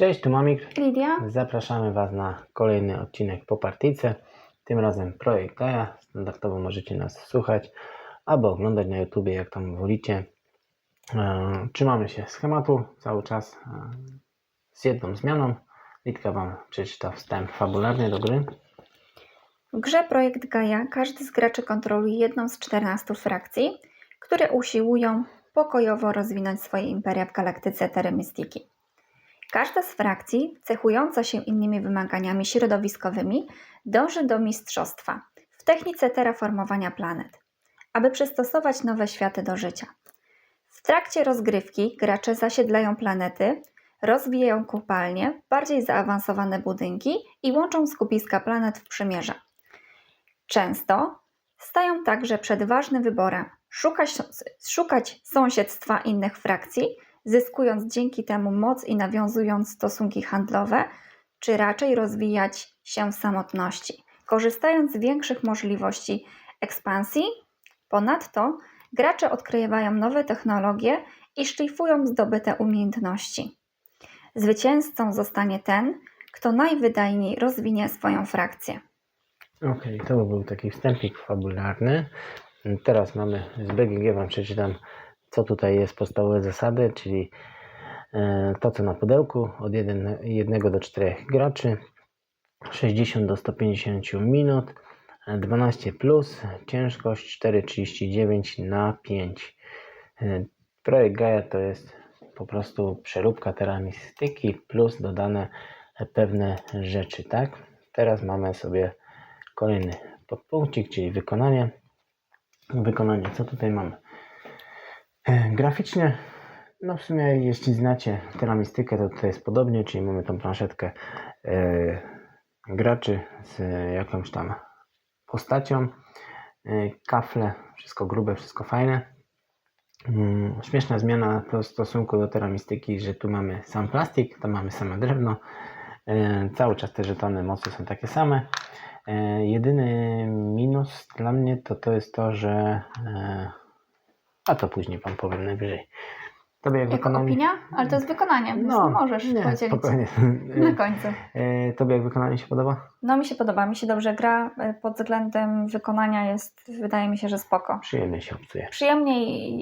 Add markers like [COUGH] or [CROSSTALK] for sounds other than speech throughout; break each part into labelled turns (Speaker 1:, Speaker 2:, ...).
Speaker 1: Cześć, tu Mamik.
Speaker 2: Lidia?
Speaker 1: Zapraszamy Was na kolejny odcinek po partyjce. Tym razem projekt Gaja. Standardowo możecie nas słuchać albo oglądać na YouTubie, jak tam wolicie. E, Trzymamy się schematu cały czas e, z jedną zmianą. Litka Wam przeczyta wstęp fabularny do gry.
Speaker 2: W grze Projekt Gaia każdy z graczy kontroluje jedną z 14 frakcji, które usiłują pokojowo rozwinąć swoje imperia w galaktyce Terry Mystiki. Każda z frakcji, cechująca się innymi wymaganiami środowiskowymi, dąży do mistrzostwa w technice terraformowania planet, aby przystosować nowe światy do życia. W trakcie rozgrywki gracze zasiedlają planety, rozwijają kopalnie, bardziej zaawansowane budynki i łączą skupiska planet w przymierza. Często stają także przed ważnym wyborem szukać, szukać sąsiedztwa innych frakcji, zyskując dzięki temu moc i nawiązując stosunki handlowe, czy raczej rozwijać się w samotności, korzystając z większych możliwości ekspansji. Ponadto gracze odkrywają nowe technologie i szlifują zdobyte umiejętności. Zwycięzcą zostanie ten, kto najwydajniej rozwinie swoją frakcję.
Speaker 1: Okej, to był taki wstępik fabularny. Teraz mamy z BGG Wam przeczytam, co tutaj jest podstawowe zasady, czyli e, to, co na pudełku, od 1 do 4 graczy, 60 do 150 minut, e, 12 plus, ciężkość 4,39 na 5. E, Projekt Gaia to jest po prostu przeróbka teramistyki plus dodane pewne rzeczy, tak? Teraz mamy sobie kolejny podpunkcik, czyli wykonanie. Wykonanie, co tutaj mamy? E, Graficznie, no w sumie jeśli znacie teramistykę, to tutaj jest podobnie, czyli mamy tą planszetkę e, graczy z jakąś tam postacią, e, kafle, wszystko grube, wszystko fajne. Mm, Śmieszna zmiana w stosunku do teramistyki, że tu mamy sam plastik, tam mamy same drewno. E, Cały czas te żetony mocy są takie same. E, Jedyny minus dla mnie to to jest to, że. e, A to później Wam powiem najwyżej. Tobie jak
Speaker 2: Jako
Speaker 1: wykonanie.
Speaker 2: opinia? Ale to jest wykonanie, więc
Speaker 1: No,
Speaker 2: możesz
Speaker 1: nie,
Speaker 2: podzielić
Speaker 1: spokojnie. [LAUGHS]
Speaker 2: na końcu.
Speaker 1: E, Tobie jak wykonanie się podoba?
Speaker 2: No mi się podoba, mi się dobrze gra. e, Pod względem wykonania jest, wydaje mi się, że spoko.
Speaker 1: Przyjemnie się obcuje.
Speaker 2: Przyjemnie i,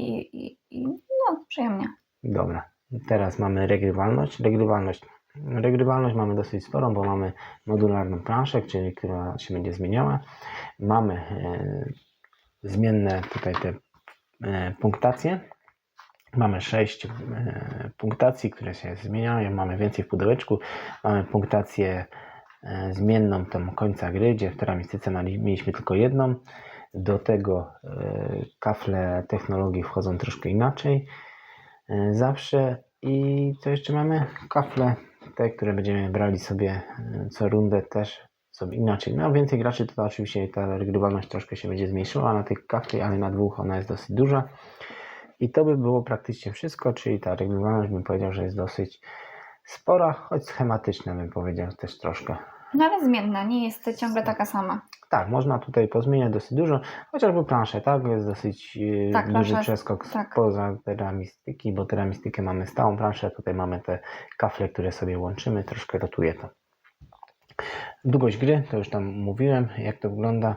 Speaker 2: i, i no, przyjemnie.
Speaker 1: Dobra, teraz mamy regrywalność. Regrywalność. Regrywalność mamy dosyć sporą, bo mamy modularną planszę, czyli która się będzie zmieniała. Mamy e, zmienne tutaj te e, punktacje. Mamy sześć e, punktacji, które się zmieniają. Mamy więcej w pudełeczku. Mamy punktację e, zmienną tam końca gry, gdzie w teramistyce mieliśmy tylko jedną. Do tego kafle technologii wchodzą troszkę inaczej zawsze. I co jeszcze mamy? Kafle, te, które będziemy brali sobie co rundę też są inaczej. No więcej graczy to oczywiście ta regrywalność troszkę się będzie zmniejszyła na tych kafli, ale na dwóch ona jest dosyć duża. I to by było praktycznie wszystko, czyli ta regrywalność bym powiedział, że jest dosyć spora, choć schematyczna bym powiedział też troszkę.
Speaker 2: No ale zmienna, nie jest ciągle taka sama.
Speaker 1: Tak, można tutaj pozmieniać dosyć dużo, chociażby planszę, tak? Jest dosyć e,
Speaker 2: Tak,
Speaker 1: duży
Speaker 2: jest-
Speaker 1: przeskok
Speaker 2: tak.
Speaker 1: poza teramistyki, bo teramistykę mamy stałą planszę, tutaj mamy te kafle, które sobie łączymy, troszkę rotuje to. Długość gry, to już tam mówiłem, jak to wygląda.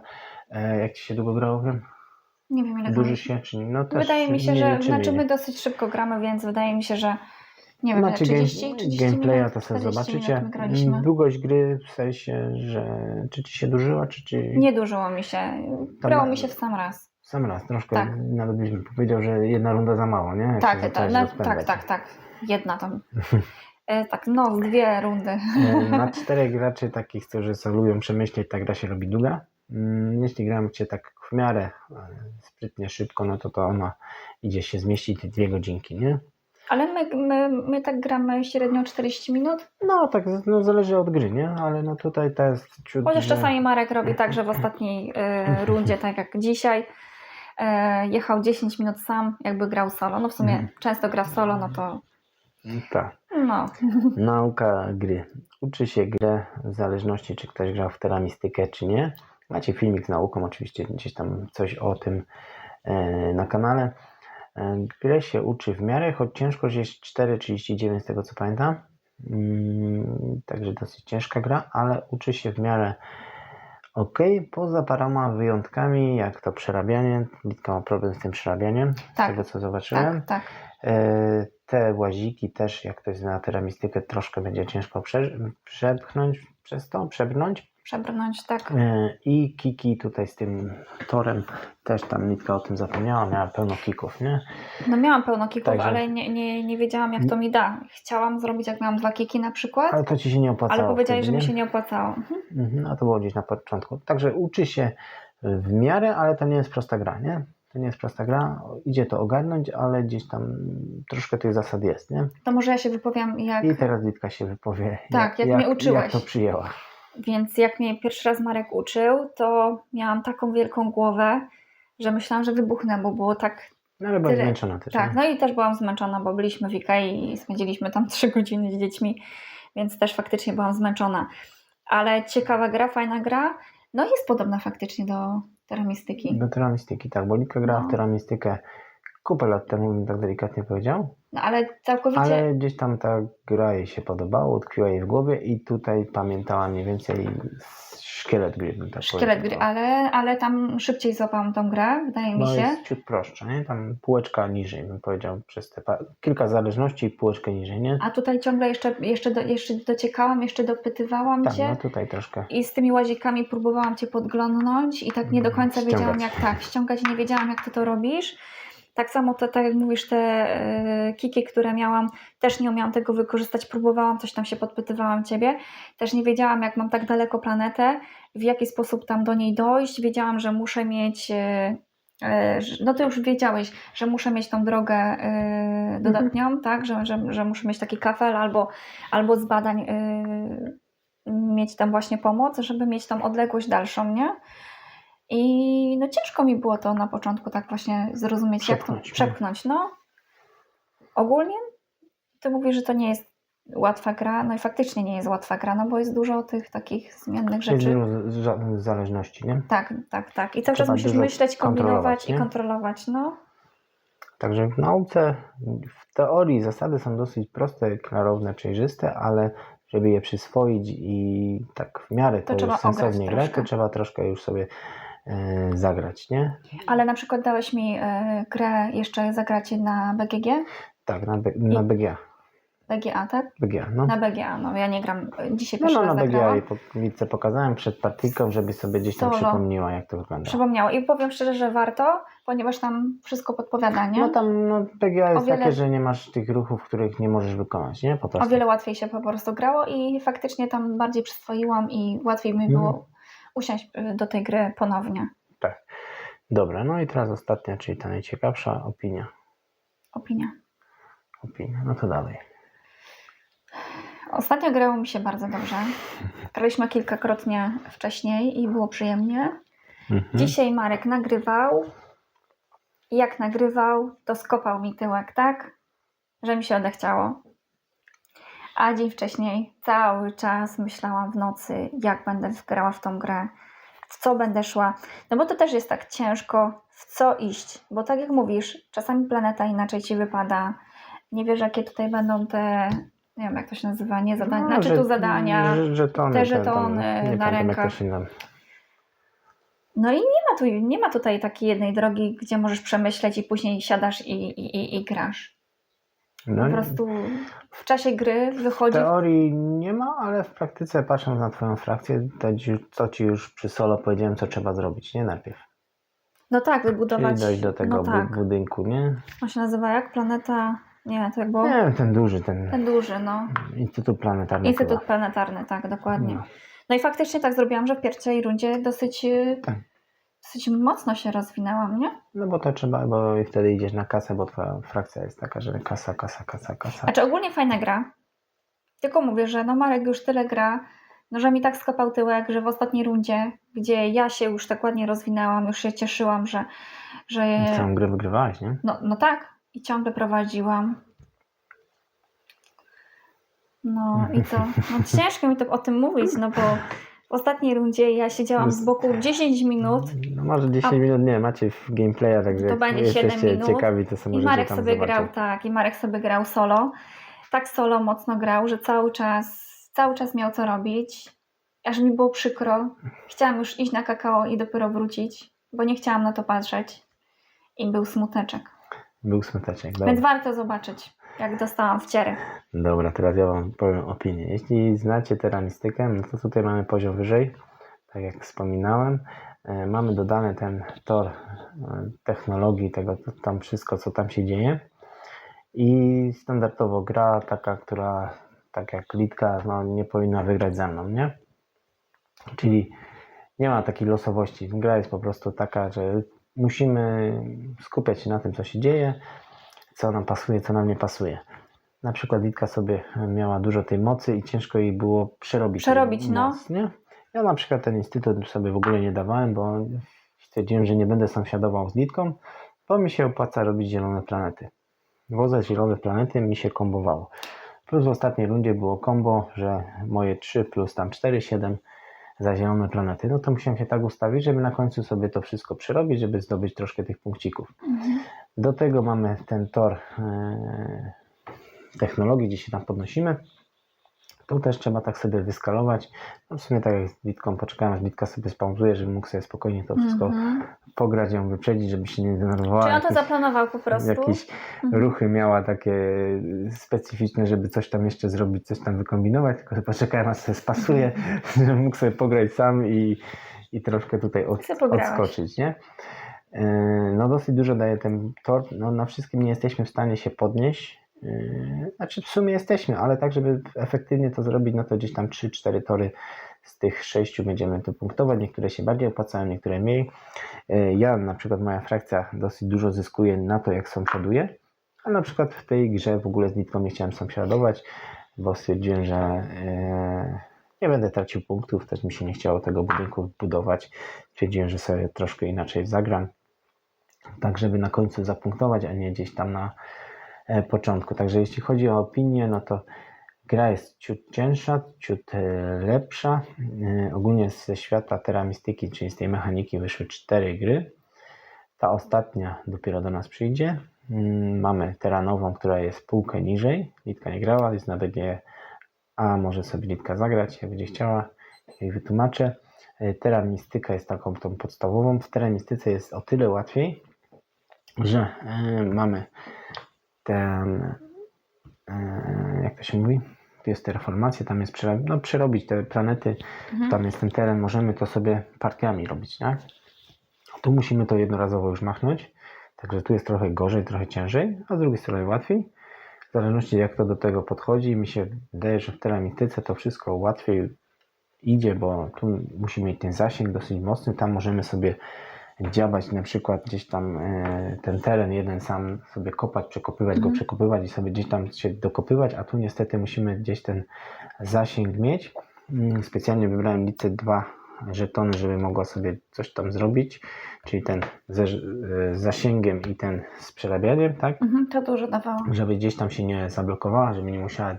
Speaker 1: E, jak Ci się długo grało w?
Speaker 2: Nie wiem ile
Speaker 1: Duży się, czy no też
Speaker 2: Wydaje mi się, że
Speaker 1: liczymy,
Speaker 2: znaczy my dosyć szybko gramy, więc wydaje mi się, że nie wiem,
Speaker 1: Macie
Speaker 2: ile,
Speaker 1: game-
Speaker 2: 30, 30
Speaker 1: gameplaya,
Speaker 2: minut,
Speaker 1: to sobie
Speaker 2: 40
Speaker 1: zobaczycie.
Speaker 2: Graliśmy.
Speaker 1: Długość gry w sensie, że czy Ci się dłużyła, czy Ci...
Speaker 2: Nie dużo mi się. Grało mi się w sam raz.
Speaker 1: Sam raz, troszkę,
Speaker 2: Tak.
Speaker 1: nawet byś powiedział, że jedna runda za mało, nie? Jak
Speaker 2: Tak, tak,
Speaker 1: zacząłeś
Speaker 2: na, tak, tak, tak. Jedna tam. [LAUGHS] E, tak, no, dwie rundy.
Speaker 1: E, [LAUGHS] Na czterech graczy takich, którzy sobie lubią przemyśleć, ta gra się robi długa. Mm, Jeśli gramy cię tak w miarę e, sprytnie, szybko, no to to ona idzie się zmieścić dwie godzinki, nie?
Speaker 2: Ale my, my, my tak gramy średnio 40 minut.
Speaker 1: No tak, no zależy od gry, nie? Ale no tutaj to jest ciut,
Speaker 2: Chociaż czasami Marek robi tak, że w ostatniej e, [LAUGHS] rundzie, tak jak dzisiaj, e, jechał 10 minut sam, jakby grał solo. No w sumie
Speaker 1: Mhm.
Speaker 2: często gra solo, no to
Speaker 1: Tak.
Speaker 2: No.
Speaker 1: Nauka gry. Uczy się grę w zależności, czy ktoś grał w teramistykę, czy nie. Macie filmik z nauką, oczywiście gdzieś tam coś o tym e, na kanale. E, Grę się uczy w miarę, choć ciężkość jest 4,39 z tego co pamiętam. Mm, Także dosyć ciężka gra, ale uczy się w miarę ok, poza paroma wyjątkami, jak to przerabianie. Litka ma problem z tym przerabianiem, z
Speaker 2: Tak.
Speaker 1: tego co zobaczyłem.
Speaker 2: Tak, tak.
Speaker 1: Te łaziki też, jak ktoś zna teramistykę, troszkę będzie ciężko prze, przepchnąć przez to, przebrnąć.
Speaker 2: Przebrnąć, tak.
Speaker 1: E, I kiki tutaj z tym torem, też tam Litka o tym zapomniała, miała pełno kików, nie?
Speaker 2: No miałam pełno kików,
Speaker 1: Także-
Speaker 2: ale nie, nie, nie wiedziałam jak to mi da. Chciałam zrobić jak miałam dwa kiki na przykład,
Speaker 1: Ale to ci się nie opłacało.
Speaker 2: ale powiedziałeś, że mi się nie opłacało. Mhm.
Speaker 1: A to było gdzieś na początku. Także uczy się w miarę, ale to nie jest prosta gra, nie? To nie jest prosta gra. Idzie to ogarnąć, ale gdzieś tam troszkę tych zasad jest, nie?
Speaker 2: To może ja się wypowiem jak...
Speaker 1: I teraz Litka się wypowie.
Speaker 2: Tak, jak mnie uczyłeś.
Speaker 1: Jak to przyjęła.
Speaker 2: Więc jak mnie pierwszy raz Marek uczył, to miałam taką wielką głowę, że myślałam, że wybuchnę, bo było tak
Speaker 1: No ale
Speaker 2: Tyle.
Speaker 1: zmęczona też.
Speaker 2: Tak,
Speaker 1: nie?
Speaker 2: no i też byłam zmęczona, bo byliśmy w Ikei i spędziliśmy tam [LAUGHS] trzy godziny z dziećmi, więc też faktycznie byłam zmęczona. Ale ciekawa gra, fajna gra. No jest podobna faktycznie do teramistyki.
Speaker 1: Do teramistyki, tak, bo Litka grała
Speaker 2: No.
Speaker 1: w teramistykę kupę lat temu, bym tak delikatnie powiedział.
Speaker 2: No ale całkowicie
Speaker 1: Ale gdzieś tam ta gra jej się podobała, utkwiła jej w głowie i tutaj pamiętała mniej więcej szkielet gry. bym Tak
Speaker 2: szkielet
Speaker 1: powiedział.
Speaker 2: gry, ale, ale tam szybciej złapałam tą grę, wydaje mi
Speaker 1: No
Speaker 2: się.
Speaker 1: jest ciut prostsza, nie? Tam półeczka niżej, bym powiedział, przez te pa- kilka zależności i półeczkę niżej, nie?
Speaker 2: A tutaj ciągle jeszcze, jeszcze, do, jeszcze dociekałam, jeszcze dopytywałam
Speaker 1: Tak,
Speaker 2: cię.
Speaker 1: no tutaj troszkę.
Speaker 2: I z tymi łazikami próbowałam cię podglądnąć i tak nie do
Speaker 1: Mm,
Speaker 2: końca
Speaker 1: ściągać.
Speaker 2: wiedziałam jak tak, ściągać nie wiedziałam jak ty to robisz. Tak samo to, tak jak mówisz, te e, kiki, które miałam, też nie umiałam tego wykorzystać, próbowałam, coś tam się podpytywałam ciebie. Też nie wiedziałam, jak mam tak daleko planetę, w jaki sposób tam do niej dojść. Wiedziałam, że muszę mieć, e, e, no ty już wiedziałeś, że muszę mieć tą drogę e, dodatnią, tak, że, że, że muszę mieć taki kafel albo, albo z badań mieć tam właśnie pomoc, żeby mieć tą odległość dalszą, nie? I no ciężko mi było to na początku tak właśnie zrozumieć, jak
Speaker 1: Przepchnąć,
Speaker 2: to
Speaker 1: nie?
Speaker 2: przepchnąć. No, ogólnie ty mówisz, że to nie jest łatwa gra, no i faktycznie nie jest łatwa gra, no bo jest dużo tych takich zmiennych
Speaker 1: Jest
Speaker 2: rzeczy.
Speaker 1: wielu za- zależności, nie?
Speaker 2: Tak, tak, tak. I cały czas musisz
Speaker 1: dużo
Speaker 2: myśleć, kombinować i
Speaker 1: nie?
Speaker 2: kontrolować, no.
Speaker 1: Także w nauce, w teorii zasady są dosyć proste, klarowne, przejrzyste, ale żeby je przyswoić i tak w miarę
Speaker 2: To
Speaker 1: to, już sensownie grać, to trzeba troszkę już sobie zagrać, nie?
Speaker 2: Ale na przykład dałeś mi e, grę jeszcze zagrać na BGG,
Speaker 1: Tak, na, B, na BGA.
Speaker 2: BGA, tak?
Speaker 1: BGA, no.
Speaker 2: Na BGA, no ja nie gram, e, dzisiaj
Speaker 1: No,
Speaker 2: pierwszy
Speaker 1: no
Speaker 2: raz
Speaker 1: na BGA i po Litce pokazałem przed partyjką, żeby sobie gdzieś tam
Speaker 2: Solo.
Speaker 1: przypomniała, jak to wygląda.
Speaker 2: Przypomniało. I powiem szczerze, że warto, ponieważ tam wszystko podpowiada, nie?
Speaker 1: No tam no, PGA jest
Speaker 2: O wiele-
Speaker 1: takie, że nie masz tych ruchów, których nie możesz wykonać, nie? Po
Speaker 2: O
Speaker 1: prostu.
Speaker 2: wiele łatwiej się po prostu grało i faktycznie tam bardziej przyswoiłam i łatwiej mi
Speaker 1: Mhm.
Speaker 2: było usiąść y, do tej gry ponownie.
Speaker 1: Dobra, no i teraz ostatnia, czyli ta najciekawsza opinia.
Speaker 2: Opinia.
Speaker 1: Opinia, no to dalej.
Speaker 2: Ostatnio grało mi się bardzo dobrze. Graliśmy kilkakrotnie wcześniej i było przyjemnie.
Speaker 1: Mhm.
Speaker 2: Dzisiaj Marek nagrywał. I jak nagrywał, to skopał mi tyłek, tak? Że mi się odechciało. A dzień wcześniej cały czas myślałam w nocy, jak będę grała w tą grę, w co będę szła. No bo to też jest tak ciężko, w co iść. Bo tak jak mówisz, czasami planeta inaczej ci wypada. Nie wiesz, jakie tutaj będą te, nie wiem jak to się nazywa, nie zadania, znaczy
Speaker 1: że-
Speaker 2: tu zadania.
Speaker 1: że- Żetony,
Speaker 2: te żetony
Speaker 1: nie
Speaker 2: na rękach. No i nie ma, tu, nie ma tutaj takiej jednej drogi, gdzie możesz przemyśleć i później siadasz i, i, i, i grasz.
Speaker 1: No,
Speaker 2: Po prostu w czasie gry
Speaker 1: w
Speaker 2: wychodzi.
Speaker 1: teorii nie ma, ale w praktyce patrząc na twoją frakcję, to ci, co ci już przy solo powiedziałem, co trzeba zrobić, nie? Najpierw.
Speaker 2: No tak,
Speaker 1: Czyli
Speaker 2: wybudować.
Speaker 1: dojść do tego
Speaker 2: no tak.
Speaker 1: budynku, nie?
Speaker 2: On się nazywa jak? Planeta. Nie, to jak było?
Speaker 1: Nie wiem, ten duży, ten
Speaker 2: Ten duży, no.
Speaker 1: Instytut Planetarny
Speaker 2: Instytut
Speaker 1: chyba.
Speaker 2: Planetarny, tak, dokładnie.
Speaker 1: No.
Speaker 2: No i faktycznie tak zrobiłam, że w pierwszej rundzie dosyć, y,
Speaker 1: Tak.
Speaker 2: Dosyć mocno się rozwinęłam, nie?
Speaker 1: no bo to trzeba, bo i wtedy idziesz na kasę, bo twoja frakcja jest taka, że kasa, kasa, kasa, kasa.
Speaker 2: Znaczy ogólnie fajna gra. Tylko mówię, że no Marek już tyle gra, no że mi tak skopał tyłek, że w ostatniej rundzie, gdzie ja się już tak ładnie rozwinęłam, już się cieszyłam, że, że
Speaker 1: Całą grę wygrywałeś, nie?
Speaker 2: no, no tak, i ciągle prowadziłam. No i co? No ciężko mi to o tym mówić, no bo w ostatniej rundzie ja siedziałam z boku 10 minut
Speaker 1: No może 10
Speaker 2: A-
Speaker 1: minut nie macie w gameplaya, także
Speaker 2: To będzie 7
Speaker 1: jesteście
Speaker 2: minut
Speaker 1: ciekawi, to sobie
Speaker 2: i Marek
Speaker 1: tam
Speaker 2: sobie
Speaker 1: zobaczyć.
Speaker 2: grał, tak, i Marek sobie grał solo. tak solo mocno grał, że cały czas, cały czas miał co robić. Aż mi było przykro. Chciałam już iść na kakao i dopiero wrócić, bo nie chciałam na to patrzeć. I był smuteczek.
Speaker 1: Był smuteczek. Dobra.
Speaker 2: Więc warto zobaczyć, jak dostałam wciery.
Speaker 1: Dobra, teraz ja Wam powiem opinię. Jeśli znacie teramistykę, no to tutaj mamy poziom wyżej, tak jak wspominałem. E, Mamy dodany ten tor e, technologii, tego tam wszystko, co tam się dzieje. I standardowo gra taka, która tak jak Litka, no, nie powinna wygrać ze mną, nie? Czyli nie ma takiej losowości. Gra jest po prostu taka, że musimy skupiać się na tym, co się dzieje, co nam pasuje, co nam nie pasuje. Na przykład Litka sobie miała dużo tej mocy i ciężko jej było przerobić.
Speaker 2: Przerobić, no.
Speaker 1: moc, nie? Ja na przykład ten instytut sobie w ogóle nie dawałem, bo stwierdziłem, że nie będę sąsiadował z Litką, bo mi się opłaca robić zielone planety. Bo za zielone planety mi się kombowało. Plus w ostatniej rundzie było kombo, że moje 3 plus tam 4, 7 za zielone planety. No to musiałem się tak ustawić, żeby na końcu sobie to wszystko przerobić, żeby zdobyć troszkę tych punkcików. Do tego mamy ten tor e, technologii, gdzie się tam podnosimy. Tu też trzeba tak sobie wyskalować. No w sumie tak jak z bitką poczekałem, aż bitka sobie spauzuje, żebym mógł sobie spokojnie to wszystko
Speaker 2: Mhm.
Speaker 1: pograć, ją wyprzedzić, żeby się nie denerwowała.
Speaker 2: Czy on to
Speaker 1: jakieś-
Speaker 2: zaplanował po prostu?
Speaker 1: jakieś
Speaker 2: Mhm.
Speaker 1: ruchy miała takie specyficzne, żeby coś tam jeszcze zrobić, coś tam wykombinować, tylko poczekałem aż sobie spasuje, [LAUGHS] żebym mógł sobie pograć sam i, i troszkę tutaj od, odskoczyć, nie? Yy, No dosyć dużo daje ten tor, no na wszystkim nie jesteśmy w stanie się podnieść, Yy, znaczy w sumie jesteśmy, ale tak, żeby efektywnie to zrobić, no to gdzieś tam 3-4 tory z tych sześciu będziemy to punktować, niektóre się bardziej opłacają, niektóre mniej. Yy, Ja na przykład moja frakcja dosyć dużo zyskuje na to, jak sąsiaduję, a na przykład w tej grze w ogóle z nitką nie chciałem sąsiadować, bo stwierdziłem, że nie będę tracił punktów, też mi się nie chciało tego budynku budować. Stwierdziłem, że sobie troszkę inaczej zagram, tak żeby na końcu zapunktować, a nie gdzieś tam na e, początku. Także jeśli chodzi o opinię, no to gra jest ciut cięższa, ciut e, lepsza. E, Ogólnie ze świata teramistyki, czyli z tej mechaniki wyszły cztery gry. Ta ostatnia dopiero do nas przyjdzie. Mm, Mamy teranową, która jest półkę niżej. Litka nie grała, jest na BG, a może sobie Litka zagrać, jak będzie chciała. Jej wytłumaczę. Teramistyka jest taką tą podstawową. W teramistyce jest o tyle łatwiej, że e, mamy ten, e, jak to się mówi? Tu jest terraformacja, tam jest przera- no, przerobić te planety,
Speaker 2: Mhm.
Speaker 1: tam jest ten teren, możemy to sobie partiami robić, tak? Tu musimy to jednorazowo już machnąć, także tu jest trochę gorzej, trochę ciężej, a z drugiej strony łatwiej. W zależności jak to do tego podchodzi, mi się wydaje, że w teramityce to wszystko łatwiej idzie, bo tu musimy mieć ten zasięg dosyć mocny, tam możemy sobie dziabać na przykład gdzieś tam e, ten teren jeden sam sobie kopać, przekopywać go,
Speaker 2: Mhm.
Speaker 1: przekopywać i sobie gdzieś tam się dokopywać, a tu niestety musimy gdzieś ten zasięg mieć. Mm, Specjalnie wybrałem licę dwa żetony, żeby mogła sobie coś tam zrobić, czyli ten z zasięgiem i ten z przerabianiem, tak?
Speaker 2: Mhm, to dużo dawało.
Speaker 1: żeby gdzieś tam się nie zablokowała, żeby nie musiała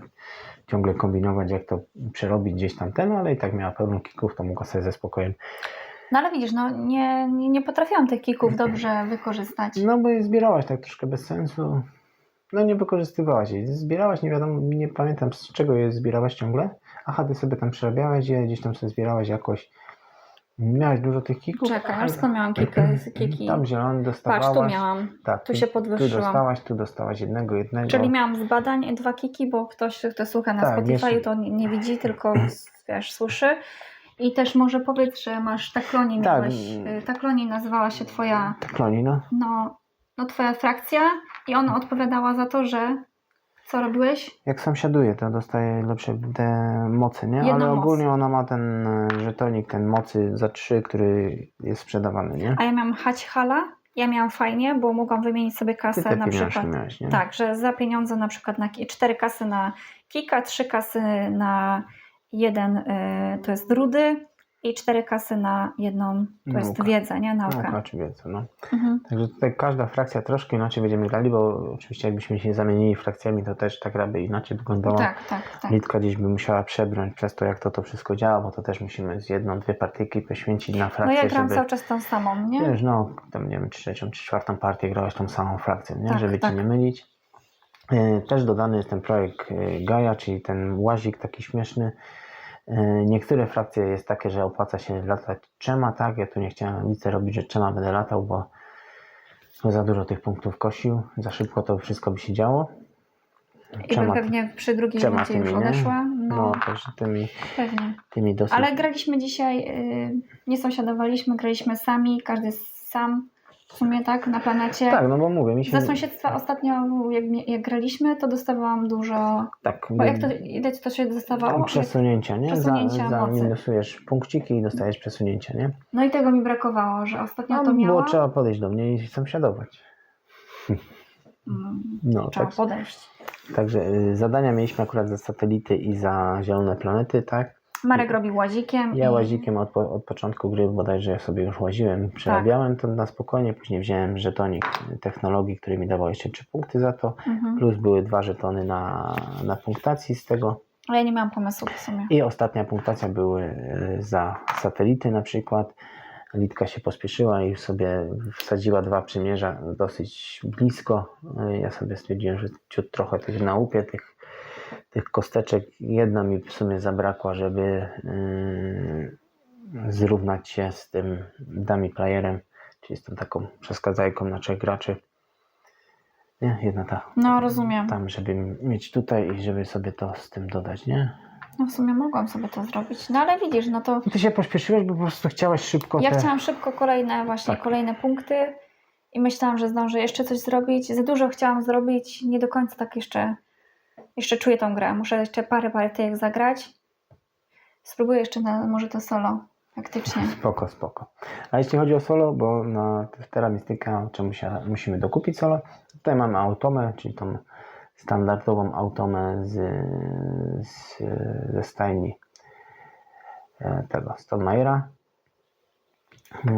Speaker 1: ciągle kombinować, jak to przerobić gdzieś tam ten, ale i tak miała pełno kików, to mogła sobie ze spokojem.
Speaker 2: No ale widzisz, no nie, nie, nie potrafiłam tych kików dobrze wykorzystać.
Speaker 1: No bo je zbierałaś tak troszkę bez sensu. No nie wykorzystywałaś jej. Zbierałaś, nie wiadomo, nie pamiętam z czego je zbierałaś ciągle. Aha, ty sobie tam przerabiałaś je, gdzieś tam sobie zbierałaś jakoś. Miałaś dużo tych kików.
Speaker 2: Czekaj,
Speaker 1: ale-
Speaker 2: skąd miałam kiki? kiki?
Speaker 1: Tam zielony dostawałaś.
Speaker 2: Patrz, tu miałam.
Speaker 1: Tak,
Speaker 2: tu się
Speaker 1: Tu
Speaker 2: podwyższyłam.
Speaker 1: dostałaś, tu dostałaś jednego, jednego.
Speaker 2: Czyli miałam z badań dwa kiki, bo ktoś, kto słucha na
Speaker 1: Tak,
Speaker 2: Spotify,
Speaker 1: jeszcze-
Speaker 2: to nie, nie widzi, tylko [CLEARS THROAT] wiesz, słyszy. I też może powiedz, że masz takloni,
Speaker 1: Tak.
Speaker 2: miałeś, y, takloni nazywała się twoja,
Speaker 1: Kloni, no.
Speaker 2: no, no twoja frakcja i ona odpowiadała za to, że co robiłeś?
Speaker 1: Jak sąsiaduje, to dostaje lepsze te mocy, nie?
Speaker 2: Jedną
Speaker 1: Ale
Speaker 2: moc.
Speaker 1: ogólnie ona ma ten e, żetonik, ten mocy za trzy, który jest sprzedawany, nie?
Speaker 2: A ja miałam hać hala, ja miałam fajnie, bo mogłam wymienić sobie
Speaker 1: Ty
Speaker 2: kasę
Speaker 1: te
Speaker 2: na przykład.
Speaker 1: miałeś, nie?
Speaker 2: Tak, że za pieniądze na przykład na cztery kasy na kika, trzy kasy na jeden y, to jest rudy i cztery kasy na jedną to jest
Speaker 1: Nauka.
Speaker 2: wiedza, nie? Nauka.
Speaker 1: Nauka czy więcej, no.
Speaker 2: Mhm.
Speaker 1: Także tutaj każda frakcja troszkę inaczej będziemy grali, bo oczywiście jakbyśmy się zamienili frakcjami, to też ta gra by inaczej wyglądała.
Speaker 2: Tak, tak, tak.
Speaker 1: Litka gdzieś by musiała przebrnąć przez to, jak to, to wszystko działa, bo to też musimy z jedną, dwie partyjki poświęcić na
Speaker 2: No
Speaker 1: frakcję,
Speaker 2: ja gram
Speaker 1: żeby...
Speaker 2: cały czas tą samą, nie?
Speaker 1: Wiesz, no, tam nie wiem, trzecią czy czwartą partię grałeś tą samą frakcję, nie?
Speaker 2: Tak,
Speaker 1: żeby
Speaker 2: tak.
Speaker 1: ci nie mylić. E, Też dodany jest ten projekt e, Gaia, czyli ten łazik taki śmieszny. E, Niektóre frakcje jest takie, że opłaca się latać trzema, tak? Ja tu nie chciałem nic robić, że trzema będę latał, bo za dużo tych punktów kosił, za szybko to wszystko by się działo.
Speaker 2: I
Speaker 1: Trzema-
Speaker 2: pewnie przy drugiej
Speaker 1: trzema
Speaker 2: minucie już odeszła.
Speaker 1: No,
Speaker 2: No,
Speaker 1: też tymi,
Speaker 2: pewnie.
Speaker 1: tymi dosyć.
Speaker 2: Ale graliśmy dzisiaj, y, nie sąsiadowaliśmy, graliśmy sami, każdy sam w sumie tak na planecie.
Speaker 1: Tak, no bo mówię, mi się...
Speaker 2: Za sąsiedztwa ostatnio, jak, jak graliśmy, to dostawałam dużo.
Speaker 1: Tak,
Speaker 2: Bo jak to, ile to się dostawało?
Speaker 1: przesunięcia, nie?
Speaker 2: przesunięcia
Speaker 1: za, za
Speaker 2: mocy.
Speaker 1: minusujesz punkciki i dostajesz przesunięcia, nie?
Speaker 2: No i tego mi brakowało, że ostatnio
Speaker 1: No,
Speaker 2: to miała.
Speaker 1: było trzeba podejść do mnie i sąsiadować.
Speaker 2: Mm,
Speaker 1: No,
Speaker 2: Trzeba
Speaker 1: tak,
Speaker 2: podejść.
Speaker 1: także y, zadania mieliśmy akurat za satelity i za zielone planety, tak?
Speaker 2: Marek robił łazikiem.
Speaker 1: Ja
Speaker 2: i-
Speaker 1: łazikiem od, po- od początku gry bodajże ja sobie już łaziłem, przerabiałem to na spokojnie, później wziąłem żetonik technologii, który mi dawał jeszcze 3 punkty za to,
Speaker 2: Mhm.
Speaker 1: plus były dwa żetony na, na punktacji z tego
Speaker 2: Ale ja nie miałam pomysłu w sumie.
Speaker 1: i ostatnia punktacja były y, za satelity na przykład. Litka się pospieszyła i sobie wsadziła dwa przymierza dosyć blisko. Y, Ja sobie stwierdziłem, że ciut trochę tych na łupie, tych, tych kosteczek. Jedna mi w sumie zabrakła, żeby y, zrównać się z tym dummy playerem, czyli z tą taką przeskadzajką na trzech graczy. Nie, jedna ta.
Speaker 2: No rozumiem.
Speaker 1: Tam, żeby mieć tutaj i żeby sobie to z tym dodać, nie?
Speaker 2: No w sumie mogłam sobie to zrobić. No ale widzisz, no to
Speaker 1: Ty się pośpieszyłeś, bo po prostu chciałaś szybko
Speaker 2: ja
Speaker 1: te...
Speaker 2: chciałam szybko kolejne właśnie
Speaker 1: Tak.
Speaker 2: kolejne punkty i myślałam, że zdążę jeszcze coś zrobić. Za dużo chciałam zrobić, nie do końca tak jeszcze jeszcze czuję tą grę. Muszę jeszcze parę partyjek zagrać. Spróbuję jeszcze na może to solo faktycznie.
Speaker 1: Spoko, spoko. A jeśli chodzi o solo, bo na Terra Mystica czemu się, musimy dokupić solo, tutaj mamy automę, czyli tą standardową automę z, z, ze stajni e, tego Stonemajera.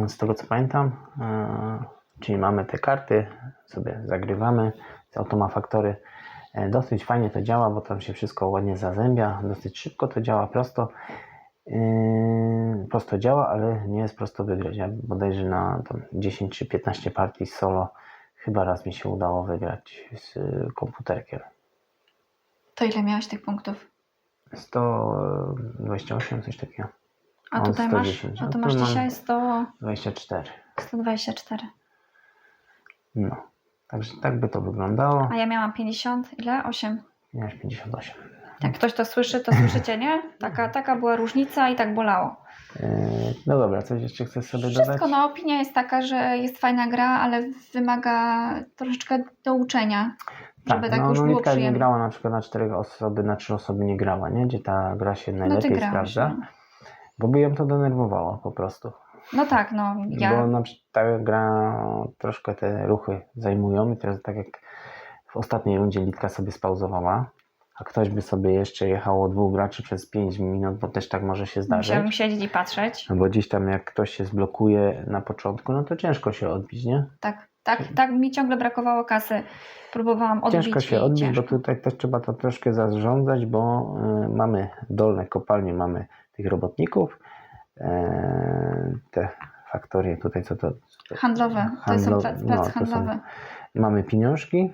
Speaker 1: Z tego co pamiętam, e, czyli mamy te karty, sobie zagrywamy z Automa Factory. E, Dosyć fajnie to działa, bo tam się wszystko ładnie zazębia, dosyć szybko to działa, prosto. Yy, prosto działa, ale nie jest prosto wygrać. Ja bodajże na tam 10 czy 15 partii solo chyba raz mi się udało wygrać z y, komputerkiem.
Speaker 2: To ile miałaś tych punktów?
Speaker 1: 128, coś takiego.
Speaker 2: A
Speaker 1: Mam
Speaker 2: tutaj
Speaker 1: 110,
Speaker 2: masz, a tu
Speaker 1: tu
Speaker 2: masz
Speaker 1: mam-
Speaker 2: dzisiaj 100,
Speaker 1: 24.
Speaker 2: 124.
Speaker 1: No. Także tak by to wyglądało.
Speaker 2: A ja miałam 50, ile? 8.
Speaker 1: Miałeś 58.
Speaker 2: Jak ktoś to słyszy, to słyszycie, nie? Taka, taka była różnica i tak bolało.
Speaker 1: Yy, no dobra, coś jeszcze chcesz sobie dodać?
Speaker 2: Wszystko, no opinia jest taka, że jest fajna gra, ale wymaga troszeczkę do uczenia, żeby tak,
Speaker 1: no,
Speaker 2: już
Speaker 1: no
Speaker 2: było
Speaker 1: Litka nie
Speaker 2: przyjemnie.
Speaker 1: grała na przykład na 4 osoby, na 3 osoby nie grała, nie? Gdzie ta gra się
Speaker 2: No
Speaker 1: najlepiej
Speaker 2: grałeś.
Speaker 1: sprawdza.
Speaker 2: No.
Speaker 1: Bo by ją to denerwowało po prostu.
Speaker 2: No tak, no ja.
Speaker 1: Bo na przykład ta gra troszkę te ruchy zajmują i teraz tak jak w ostatniej rundzie Litka sobie spauzowała, a ktoś by sobie jeszcze jechało dwóch graczy przez 5 minut, bo też tak może się zdarzyć.
Speaker 2: Musiałabym siedzieć i patrzeć.
Speaker 1: No bo gdzieś tam jak ktoś się zblokuje na początku, no to ciężko się odbić, nie?
Speaker 2: Tak, tak, tak mi ciągle brakowało kasy. Próbowałam odbić.
Speaker 1: Ciężko się odbić,
Speaker 2: ciężko.
Speaker 1: bo tutaj też trzeba to troszkę zarządzać, bo y, mamy dolne kopalnie, mamy tych robotników, te faktorie tutaj, co to? co to-
Speaker 2: Handlowe, to są
Speaker 1: handlo-
Speaker 2: plac,
Speaker 1: no, to są-
Speaker 2: handlowy.
Speaker 1: Mamy pieniążki,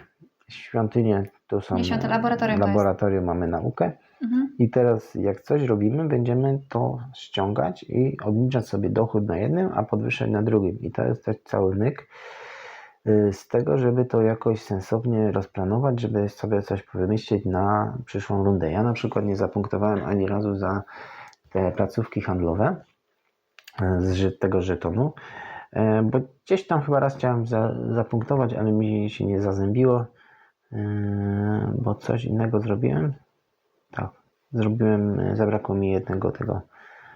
Speaker 1: świątynie tu są.
Speaker 2: Nie świątynie, laboratorium to
Speaker 1: laboratorium mamy naukę.
Speaker 2: Mhm.
Speaker 1: I teraz jak coś robimy, będziemy to ściągać i obniżać sobie dochód na jednym, a podwyższać na drugim. I to jest też cały myk y, z tego, żeby to jakoś sensownie rozplanować, żeby sobie coś wymyślić na przyszłą rundę. Ja na przykład nie zapunktowałem ani razu za te placówki handlowe z ży- tego żetonu, y, bo gdzieś tam chyba raz chciałem za, zapunktować, ale mi się nie zazębiło, y, bo coś innego zrobiłem. Tak, zrobiłem, zabrakło mi jednego tego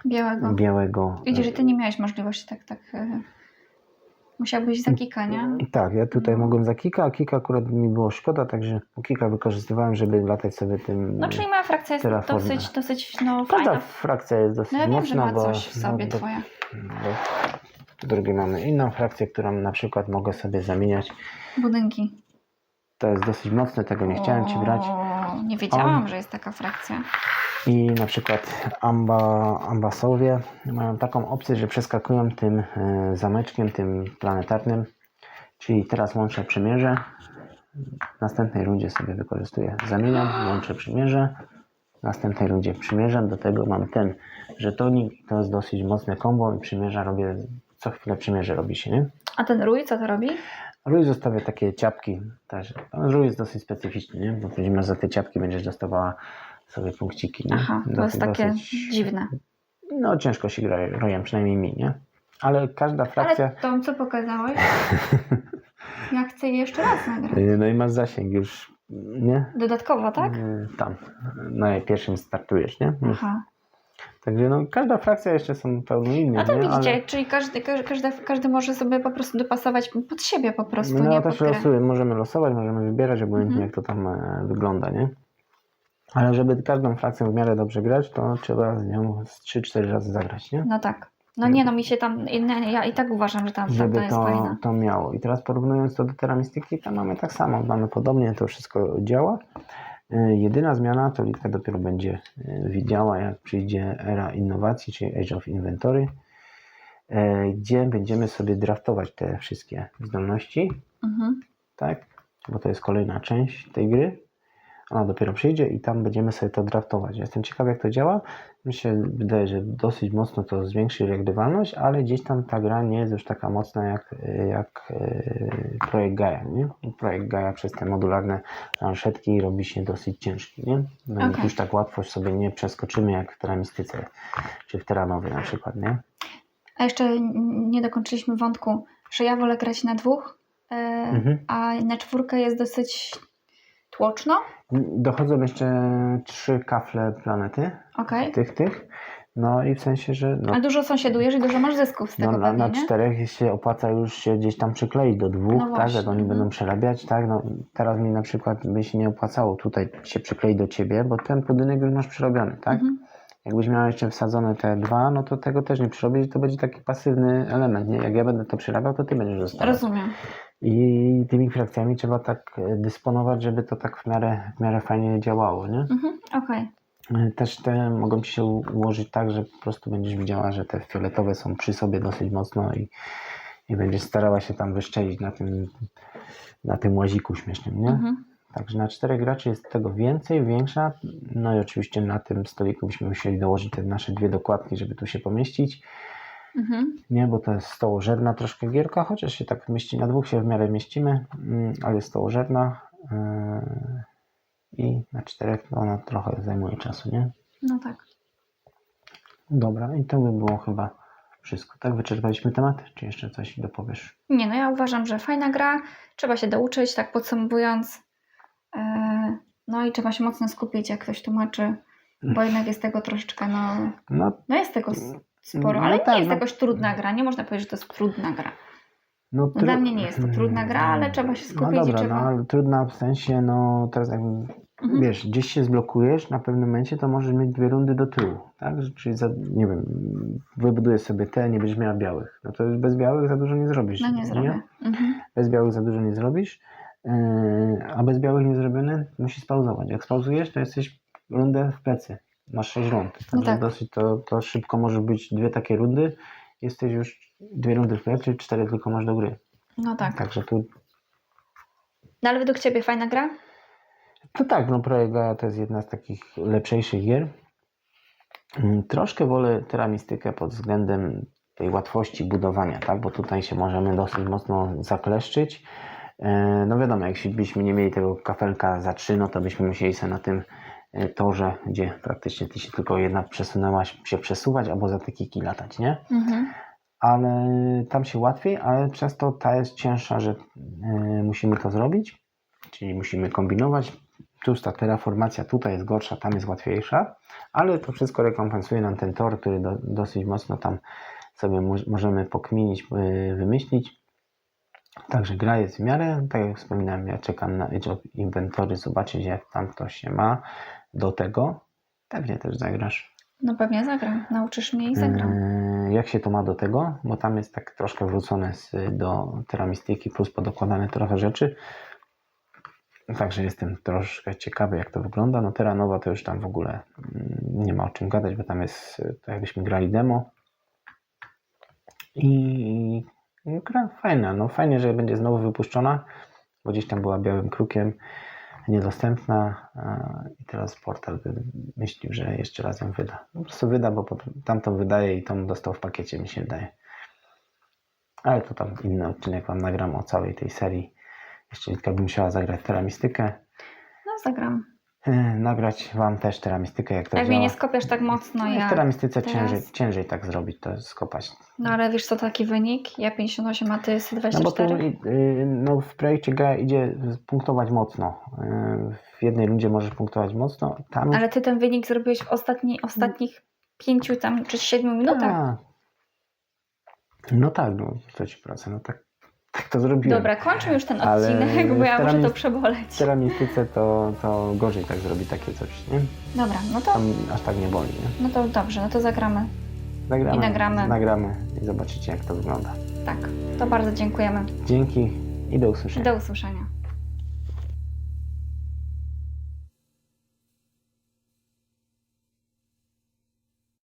Speaker 2: Białego.
Speaker 1: białego.
Speaker 2: Widzisz, że ty nie miałeś możliwości tak, tak. Musiałbyś za kika, nie?
Speaker 1: Tak, ja tutaj
Speaker 2: No.
Speaker 1: mogłem za kika, a kika akurat mi było szkoda, także kika wykorzystywałem, żeby latać sobie tym.
Speaker 2: No czyli moja frakcja jest dosyć, dosyć no,
Speaker 1: Każda
Speaker 2: fajna.
Speaker 1: frakcja jest dosyć
Speaker 2: No ja wiem, że
Speaker 1: mocna,
Speaker 2: ma
Speaker 1: bo,
Speaker 2: coś w sobie
Speaker 1: no, bo,
Speaker 2: twoja.
Speaker 1: bo drugie mamy inną frakcję, którą na przykład mogę sobie zamieniać.
Speaker 2: Budynki.
Speaker 1: To jest dosyć mocne, tego nie chciałem ci brać.
Speaker 2: Nie wiedziałam,
Speaker 1: Am.
Speaker 2: że jest taka frakcja.
Speaker 1: I na przykład amba, ambasowie mają taką opcję, że przeskakują tym e, zameczkiem, tym planetarnym. Czyli teraz łączę przymierze W następnej rundzie sobie wykorzystuję. Zamieniam, łączę przymierze. W następnej rundzie przymierzam. Do tego mam ten żetonik. To jest dosyć mocne kombo i przymierza robię, co chwilę przymierze robi się, nie?
Speaker 2: A ten rój co to robi?
Speaker 1: Rój zostawia takie ciapki. Też. Ten rój jest dosyć specyficzny, nie? Bo później masz za te ciapki będziesz dostawała sobie punkciki, nie?
Speaker 2: Aha, to jest
Speaker 1: Dosyć-
Speaker 2: takie dziwne.
Speaker 1: No ciężko się gra rojem, przynajmniej mi, nie? Ale każda frakcja...
Speaker 2: Ale tą, co pokazałeś, [LAUGHS] ja chcę je jeszcze raz nagrać.
Speaker 1: No i masz zasięg już, nie?
Speaker 2: Dodatkowo, tak?
Speaker 1: Y, Tam, na pierwszym startujesz, nie? Już.
Speaker 2: Aha.
Speaker 1: Także no, każda frakcja jeszcze są pełno innych,
Speaker 2: No to
Speaker 1: nie?
Speaker 2: widzicie, czyli każdy, każdy, każdy, może sobie po prostu dopasować pod siebie po prostu,
Speaker 1: no
Speaker 2: nie grę.
Speaker 1: losuje, możemy losować, możemy wybierać, obojętnie
Speaker 2: Mhm.
Speaker 1: jak to tam e, wygląda, nie? Ale żeby każdą frakcję w miarę dobrze grać, to trzeba z nią z 3-4 razy zagrać, nie?
Speaker 2: No tak. No nie, no mi się tam, inne- ja i tak uważam, że tam
Speaker 1: Żeby
Speaker 2: jest
Speaker 1: to,
Speaker 2: fajna.
Speaker 1: to miało. I teraz porównując to do teramistyki, tam mamy tak samo, mamy podobnie, to wszystko działa. E, Jedyna zmiana to Litka dopiero będzie e, widziała, jak przyjdzie era innowacji, czyli Age of Inventory, e, gdzie będziemy sobie draftować te wszystkie zdolności,
Speaker 2: Mhm.
Speaker 1: tak? Bo to jest kolejna część tej gry. Ona dopiero przyjdzie i tam będziemy sobie to draftować. Jestem ciekaw, jak to działa. Mi się wydaje, że dosyć mocno to zwiększy regrywalność, ale gdzieś tam ta gra nie jest już taka mocna jak, jak e, projekt Gaia. Nie? Projekt Gaia przez te modularne planszetki robi się dosyć ciężki. Nie? No
Speaker 2: Okej.
Speaker 1: Już tak łatwo sobie nie przeskoczymy jak w teramistyce, czy w teranowie na przykład. Nie?
Speaker 2: A jeszcze nie dokończyliśmy wątku, że ja wolę grać na dwóch, e,
Speaker 1: Mhm.
Speaker 2: a na czwórkę jest dosyć tłoczno.
Speaker 1: Dochodzą jeszcze trzy kafle planety.
Speaker 2: Okej.
Speaker 1: tych, tych. No i w sensie, że no,
Speaker 2: A dużo sąsiadujesz i dużo masz zysków z tego
Speaker 1: no, na,
Speaker 2: pewnie,
Speaker 1: na
Speaker 2: nie?
Speaker 1: czterech się opłaca już się gdzieś tam przykleić do dwóch,
Speaker 2: No
Speaker 1: tak, jak oni
Speaker 2: mhm.
Speaker 1: będą przerabiać, tak, no teraz mi na przykład by się nie opłacało tutaj się przykleić do ciebie, bo ten budynek już masz przerobiony, tak?
Speaker 2: Mhm.
Speaker 1: Jakbyś miał jeszcze wsadzone te dwa, no to tego też nie przerobić, to będzie taki pasywny element, nie? Jak ja będę to przerabiał, to ty będziesz dostawał.
Speaker 2: Rozumiem.
Speaker 1: I tymi frakcjami trzeba tak e, dysponować, żeby to tak w miarę, w miarę fajnie działało, nie?
Speaker 2: Mhm. Okej.
Speaker 1: Też te mogą ci się ułożyć tak, że po prostu będziesz widziała, że te fioletowe są przy sobie dosyć mocno i, i będziesz starała się tam wyszczelić na tym, na tym łaziku śmiesznym, nie?
Speaker 2: Mhm.
Speaker 1: Także na czterech graczy jest tego więcej, większa. No i oczywiście na tym stoliku byśmy musieli dołożyć te nasze dwie dokładki, żeby tu się pomieścić.
Speaker 2: Mhm.
Speaker 1: Nie, bo to jest stołożerna troszkę gierka, chociaż się tak mieści, na dwóch się w miarę mieścimy, mm, ale jest stołożerna. Yy, I na czterech no ona trochę zajmuje czasu, nie?
Speaker 2: No tak.
Speaker 1: Dobra, i to by było chyba wszystko. Tak, wyczerpaliśmy temat? Czy jeszcze coś dopowiesz?
Speaker 2: Nie, no ja uważam, że fajna gra, trzeba się douczyć, tak podsumowując. E, No i trzeba się mocno skupić, jak ktoś tłumaczy, bo [LAUGHS] jednak jest tego troszeczkę, no,
Speaker 1: No,
Speaker 2: no jest tego sporo,
Speaker 1: No
Speaker 2: ale
Speaker 1: tak,
Speaker 2: nie jest
Speaker 1: no.
Speaker 2: jakoś trudna gra, nie można powiedzieć, że to jest trudna gra.
Speaker 1: no
Speaker 2: No dla mnie nie jest to trudna gra, ale trzeba się skupić
Speaker 1: No dobra,
Speaker 2: trzeba...
Speaker 1: no ale trudna w sensie, no teraz jak
Speaker 2: Mhm.
Speaker 1: wiesz, gdzieś się zblokujesz, na pewnym momencie to możesz mieć dwie rundy do tyłu, tak? Czyli za, nie wiem, wybudujesz sobie te, nie będziesz miała białych. No to już bez białych za dużo nie zrobisz.
Speaker 2: No nie zrobię. Mhm.
Speaker 1: Bez białych za dużo nie zrobisz, yy, a bez białych nie zrobione musisz spauzować. Jak spauzujesz, to jesteś rundę w plecy. Masz 6 rund.
Speaker 2: No tak.
Speaker 1: dosyć to, to szybko może być dwie takie rundy. Jesteś już dwie rundy w plecy, cztery tylko masz do gry.
Speaker 2: No tak.
Speaker 1: Także tu
Speaker 2: No ale według Ciebie fajna gra?
Speaker 1: To tak, no Projekt Gaia to jest jedna z takich lepszych gier. Mm, Troszkę wolę teramistykę pod względem tej łatwości budowania, tak? Bo tutaj się możemy dosyć mocno zakleszczyć. E, No wiadomo, jak byśmy nie mieli tego kafelka za trzy, no to byśmy musieli sobie na tym torze, gdzie praktycznie ty się tylko jedna przesunęłaś, się przesuwać, albo za te kiki latać, nie?
Speaker 2: Mhm.
Speaker 1: ale tam się łatwiej, ale często ta jest cięższa, że e, musimy to zrobić, czyli musimy kombinować. Tu ta terraformacja tutaj jest gorsza, tam jest łatwiejsza, ale to wszystko rekompensuje nam ten tor, który do, dosyć mocno tam sobie mo- możemy pokminić, e, wymyślić. Także gra jest w miarę, tak jak wspominałem, ja czekam na Age of Inventory, zobaczyć jak tam to się ma do tego. Pewnie też zagrasz.
Speaker 2: No pewnie zagram. Nauczysz mnie i zagram.
Speaker 1: Eee, Jak się to ma do tego? Bo tam jest tak troszkę wrócone z, do teramistyki, plus podokładane trochę rzeczy. Także jestem troszkę ciekawy, jak to wygląda. No Terranowa to już tam w ogóle mm, nie ma o czym gadać, bo tam jest e, tak jakbyśmy grali demo. I gra fajna. No fajnie, że będzie znowu wypuszczona, bo gdzieś tam była białym krukiem niedostępna e, i teraz portal myślił, że jeszcze raz ją wyda. Po prostu wyda, bo tamtą wydaje i tą dostał w pakiecie, mi się wydaje. Ale to tam inny odcinek Wam nagram o całej tej serii. Jeszcze Litka by musiała zagrać teramistykę.
Speaker 2: No zagram.
Speaker 1: E, Nagrać Wam też teramistykę, jak to
Speaker 2: Jak
Speaker 1: działa.
Speaker 2: mnie nie skopiesz tak mocno,
Speaker 1: No i
Speaker 2: ja...
Speaker 1: w teramistyce
Speaker 2: teraz-
Speaker 1: ciężej, ciężej tak zrobić, to skopać.
Speaker 2: No ale wiesz co, taki wynik? Ja 58, a ty
Speaker 1: No bo tu
Speaker 2: 124?
Speaker 1: y, no, w projekcie Gaia idzie punktować mocno. Y, W jednej rundzie możesz punktować mocno. Tam
Speaker 2: Ale ty ten wynik zrobiłeś w ostatni, ostatnich pięciu tam czy siedmiu minutach.
Speaker 1: A. No tak, no co ci pracę, no tak, tak to zrobiłem.
Speaker 2: Dobra, kończmy już ten odcinek, bo ja muszę to przeboleć.
Speaker 1: W teramistyce to, to gorzej tak zrobić takie coś, nie?
Speaker 2: Dobra, no to,
Speaker 1: Tam aż tak nie boli, nie?
Speaker 2: no to dobrze, no to zagramy.
Speaker 1: Nagramy,
Speaker 2: I nagramy.
Speaker 1: Nagramy i zobaczycie jak to wygląda.
Speaker 2: Tak, to bardzo dziękujemy.
Speaker 1: Dzięki i do usłyszenia.
Speaker 2: do usłyszenia.